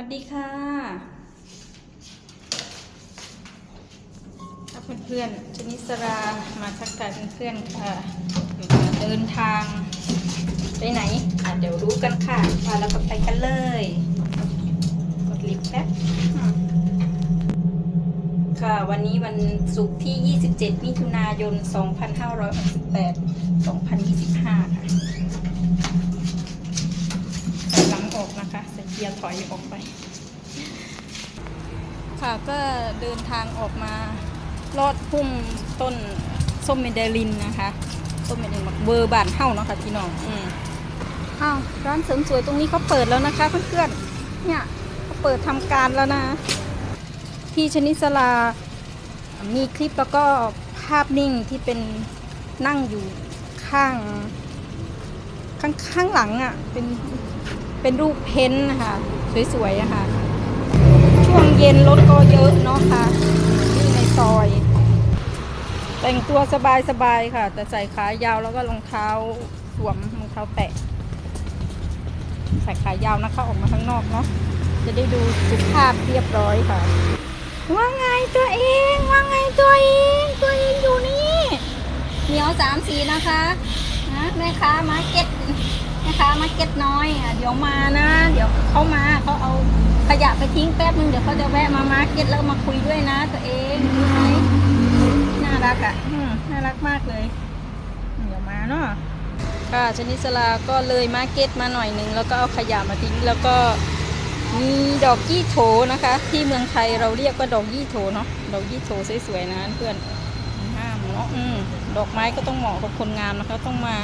วัสดีค่ะถ้าเพื่อนๆชนิสรามาทักทายเพื่อนๆค่ะเดินทางไปไหนอะเดี๋ยวรู้กันค่ะว่าเราก็ไปกันเลย กดลิฟต์แป๊บค่ะ วันนี้วันศุกร์ที่ 27 มิถุนายน 2568 2025 ค่ะ ใส่หลังออกนะคะใส่เกียร์ถอยออกไป ค่ะก็เดินทางออกมาลอดพุ่มต้นส้มเมเดลินนะคะส้มเมเดลินเบอร์บานเฮ้าเนาะค่ะพี่น้องอืมอ้าวร้านเสริมสวยตรงนี้เขาเปิดแล้วนะคะเพื่อนๆเนี่ยเขาเปิดทำการแล้วนะที่ชนิสลามีคลิปแล้วก็ภาพนิ่งที่เป็นนั่งอยู่ข้าง ข้างข้างหลังอะ่ะเป็น เป็นรูปเพ้นนะคะสวยๆอะค่ะช่วงเย็นรถก็เยอะเนาะค่ะที่ในซอย แต่งตัวสบายๆค่ะ แต่ใส่ขายาวแล้วก็รองเท้าสวมรองเท้าแตะใส่ขายาวนะคะออกมาข้างนอกเนาะจะได้ดูสุภาพเรียบร้อยค่ะ ว่าไงตัวเองว่าไงตัวเองตัวเองอยู่นี่เหนียวสามสีนะคะนะแม่ค้ามาเก็ตแม่ค้ามาร์ เก็ตน้อยอะเดี๋ยวมานะ เดี๋ยวเขามาเขาเอาขยะไปทิ้งแป๊บนึงเดี๋ยวเขาจะแวะมามาร์เก็ตแล้วมาคุยด้วยนะ ตัวเองรู้ไหมน่ารักอะน่ารักมากเลย เดี๋ยวมาเนาะค่ะชนิสลาก็เลยมาร์เก็ตมาหน่อยหนึงแล้วก็เอาขยะมาทิ้งแล้วก็มีดอกยี่โถนะคะ ที่เมืองไทยเราเรียกว่าดอกยี่โถเนาะดอกยี่โถสวยๆนะเพื่อนห้ามเนาะอืมดอกไม้ก็ต้องเหมาะกับคนงามนะคะต้องมา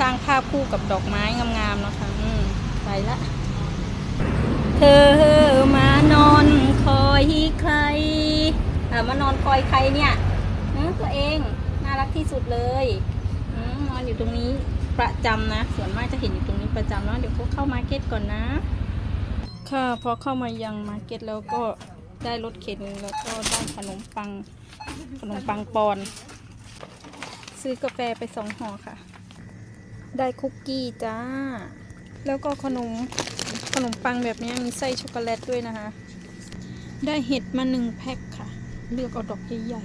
สร้างภาพคู่กับดอกไม้งามๆนะคะอืมไปละ เธอมานอนคอยใครอ่ามานอนคอยใครเนี่ยอืมตัวเองน่ารักที่สุดเลยอนอนอยู่ตรงนี้ประจำนะ ส่วนมากจะเห็นอยู่ตรงนี้ประจำเนาะเดี๋ยวพวกเข้ามาร์เก็ตก่อนนะ ค่ะพอเข้ามายังมาร์เก็ตแล้วก็ได้รถเข็นแล้วก็ได้ขนมปังขนมปังปอน ซื้อกาแฟไปสองห่อค่ะ ได้คุกกี้จ้า แล้วก็ขนมขนมปังแบบนี้มีไส้ช็อกโกแลตด้วยนะคะ ได้เห็ดมาหนึ่งแพ็คค่ะ เลือกเอาดอกใหญ่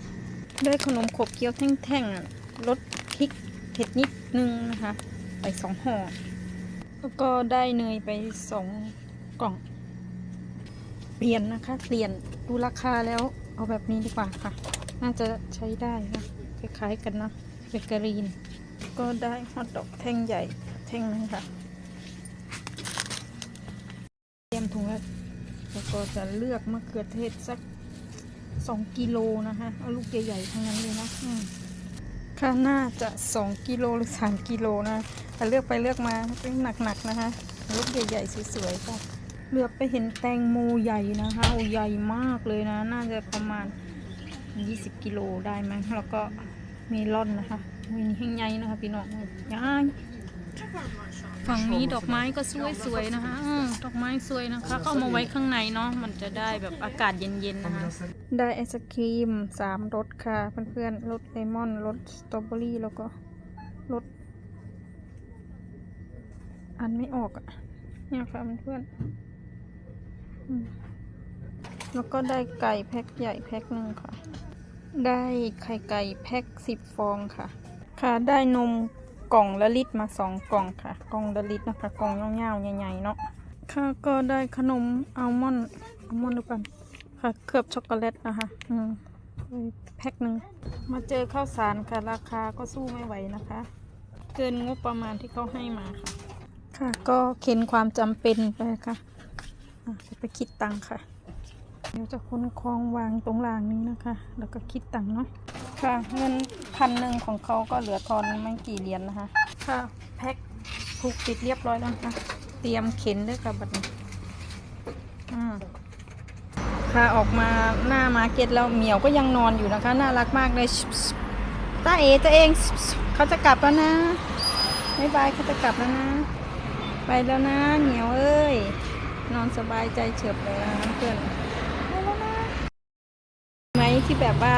ๆ ได้ขนมขบเคี้ยวแท่งๆรสพริกเผ็ดนิดนึงนะคะ ไปสองห่อ แล้วก็ได้เนยไปสองกล่อง เปลี่ยนนะคะ เปลี่ยนดูราคาแล้วเอาแบบนี้ดีกว่าค่ะ น่าจะใช้ได้ค่ะคล้ายๆกันนะเบเกอรีน ก็ได้ฮอทดอกแท่งใหญ่แท่งนึงค่ะเตรียมถุงแล้วแล้วก็จะเลือกมะเขือเทศสักสองกิโลนะคะเอาลูกใหญ่ๆทั้งนั้นเลยนะค่ะน่าจะสองกิโลหรือสามกิโลนะแต่เลือกไปเลือกมาเป็นหนักๆนะคะ ลูกใหญ่ๆสวยๆค่ะเลือกไปเห็นแตงโมใหญ่นะคะโอ้ใหญ่มากเลยนะ น่าจะประมาณ 20 กิโลได้มั้งแล้วก็มีล่อนนะคะ มีแห้งใหญ่นะคะพี่น้องยายฝั่งนี้ดอกไม้ก็สวยๆนะคะอดอกไม้สวยนะคะเข้ามาไว้ข้างในเนาะมันจะได้แบบอากาศเย็นๆนะคะ ได้ไอศครีมสามรสค่ะเพื่อนๆรสเลมอนรสสตรอเบอรี่แล้วก็รสอันไม่ออกอะเนี่ยค่ะเพื่อนๆอืมแล้วก็ได้ไก่แพ็คใหญ่แพ็คหนึ่งค่ะ ได้ไข่ไก่แพ็คสิบฟองค่ะ ค่ะได้นมกล่องละลิตรมาสองกล่องค่ะ กล่องละลิตรนะคะกล่องยาวๆใหญ่ๆเนาะค่ะก็ได้ขนมอัลมอนด์อัลมอนด์หรือเปล่าค่ะเคลือบช็อกโกแลตนะคะอืมแพ็คหนึ่งมาเจอข้าวสารค่ะราคาก็สู้ไม่ไหวนะคะ เกินงบประมาณที่เขาให้มาค่ะ ค่ะก็เข็นความจำเป็นไปค่ะอะจะไปคิดตังค่ะ เดี๋ยวจะค้นคลองวางตรงรางนี้นะคะ แล้วก็คิดตังเนาะ ค่ะ เงินพันหนึ่งของเขาก็เหลือทอนไม่กี่เหรียญนะคะ ค่ะ แพ็คถูกปิดเรียบร้อยแล้วนะคะเตรียมเข็นด้วยค่ะบัดนี้อืมค่ะออกมาหน้ามาเก็ตแล้วเหมียวก็ยังนอนอยู่นะคะ น่ารักมากเลยตาเอ๋ตัวเองเขาจะกลับแล้วนะบ๊ายบายเขาจะกลับแล้วนะ ไปแล้วนะเหมียวเอ้ย นอนสบายใจเฉิบเลยนะเพื่อนไปแล้วนะไหมที่แบบว่า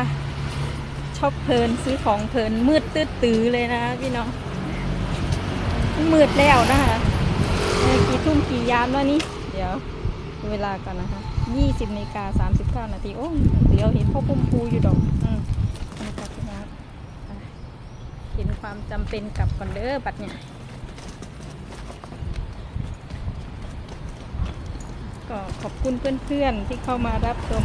ชอบเพลินซื้อของเพลินมืดตื้อตื้อเลยนะพี่น้องมืดแล้วนะคะกี่ทุ่มกี่ยามแล้วนี่ เดี๋ยวเวลากันนะคะ20นาฬิกา39นาทีโอ้เดี๋ยวเห็นพ่อพุ่มพูอยู่ดอกอืมนี่ค่ะพี่น้องเห็นความจำเป็นกลับก่อนเด้อบัดเนี่ยก็ขอบคุณเพื่อนๆที่เข้ามารับชม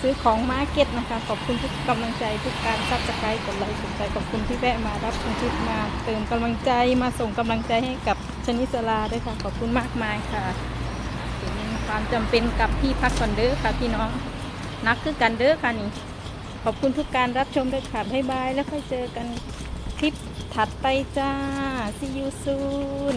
ซื้อของมาร์เก็ตนะคะ ขอบคุณทุกกำลังใจทุกการซับสไครต์กดไลค์กดใจขอบคุณที่แวะมารับชมคลิปมาเติมกำลังใจมาส่งกำลังใจให้กับชนิสลาด้วยค่ะ ขอบคุณมากมายค่ะเห็นความจำเป็นกับที่พักก่อนเด้อค่ะพี่น้องนักคือกันเด้อค่ะนี่ขอบคุณทุกการรับชมด้วยค่ะบ๊ายบายแล้วค่อยเจอกันคลิปถัดไปจ้า see you soon